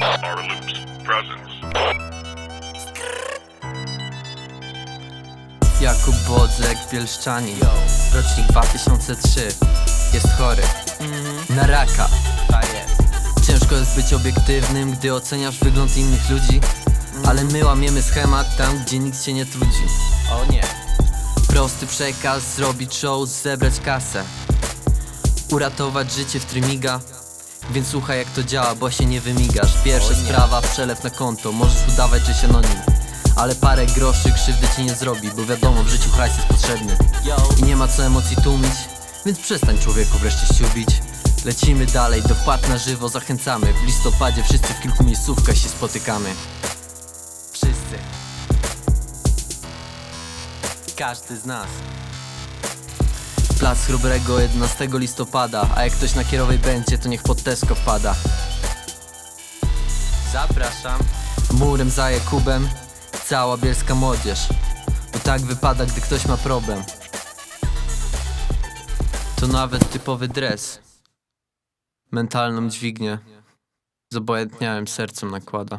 Our loops. Presence. Jakub Bodzek, Bielszczanin Rocznik 2003 Jest chory. Na raka. Ciężko jest być obiektywnym, gdy oceniasz wygląd innych ludzi. Ale my łamiemy schemat tam, gdzie nikt się nie trudzi. O nie. Prosty przekaz, zrobić show, zebrać kasę. Uratować życie w trymiga Więc słuchaj jak to działa, bo się nie wymigasz. Pierwsza sprawa, przelew na konto. Możesz udawać, że się nonim ale parę groszy krzywdy ci nie zrobi Bo wiadomo, w życiu hajs jest potrzebny. I nie ma co emocji tłumić Więc przestań człowieku wreszcie ściubić Lecimy dalej, do wpłat na żywo zachęcamy. W listopadzie wszyscy w kilku miejscówkach się spotykamy. Wszyscy. Każdy z nas Plac Chrobrego 11 listopada A jak ktoś na kierowej będzie, to niech pod Tesco wpada. Zapraszam. Murem za Jakubem Cała bielska młodzież. Bo tak wypada, gdy ktoś ma problem. To nawet typowy dres. Mentalną dźwignię Z obojętniałym sercem nakłada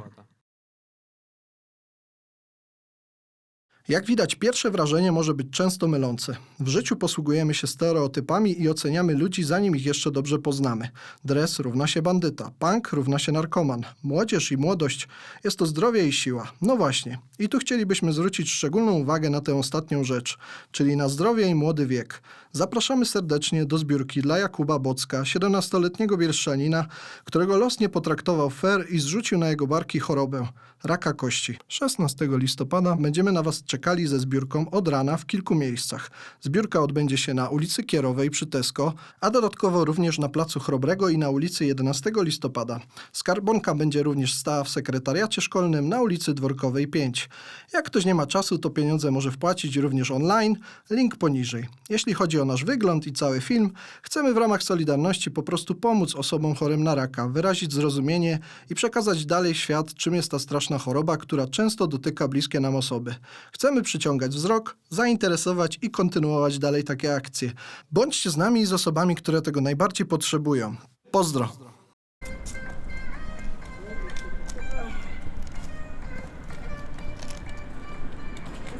Jak widać, pierwsze wrażenie może być często mylące. W życiu posługujemy się stereotypami i oceniamy ludzi, zanim ich jeszcze dobrze poznamy. Dres równa się bandyta, punk równa się narkoman, młodzież i młodość jest to zdrowie i siła. No właśnie, i tu chcielibyśmy zwrócić szczególną uwagę na tę ostatnią rzecz, czyli na zdrowie i młody wiek. Zapraszamy serdecznie do zbiórki dla Jakuba Bocka, 17-letniego bielszczanina, którego los nie potraktował fair i zrzucił na jego barki chorobę raka kości. 16 listopada będziemy na Was czekali ze zbiórką od rana w kilku miejscach. Zbiórka odbędzie się na ulicy Kierowej przy Tesco, a dodatkowo również na Placu Chrobrego i na ulicy 11 listopada. Skarbonka będzie również stała w sekretariacie szkolnym na ulicy Dworkowej 5. Jak ktoś nie ma czasu, to pieniądze może wpłacić również online, link poniżej. Jeśli chodzi o nasz wygląd i cały film, chcemy w ramach Solidarności po prostu pomóc osobom chorym na raka, wyrazić zrozumienie i przekazać dalej świat, czym jest ta straszna choroba, która często dotyka bliskie nam osoby. Chcemy przyciągać wzrok, zainteresować i kontynuować dalej takie akcje. Bądźcie z nami i z osobami, które tego najbardziej potrzebują. Pozdro!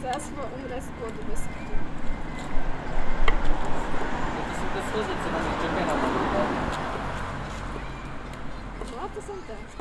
Zaraz umrę z głodu bez. To są te schody, co nam No, to są te.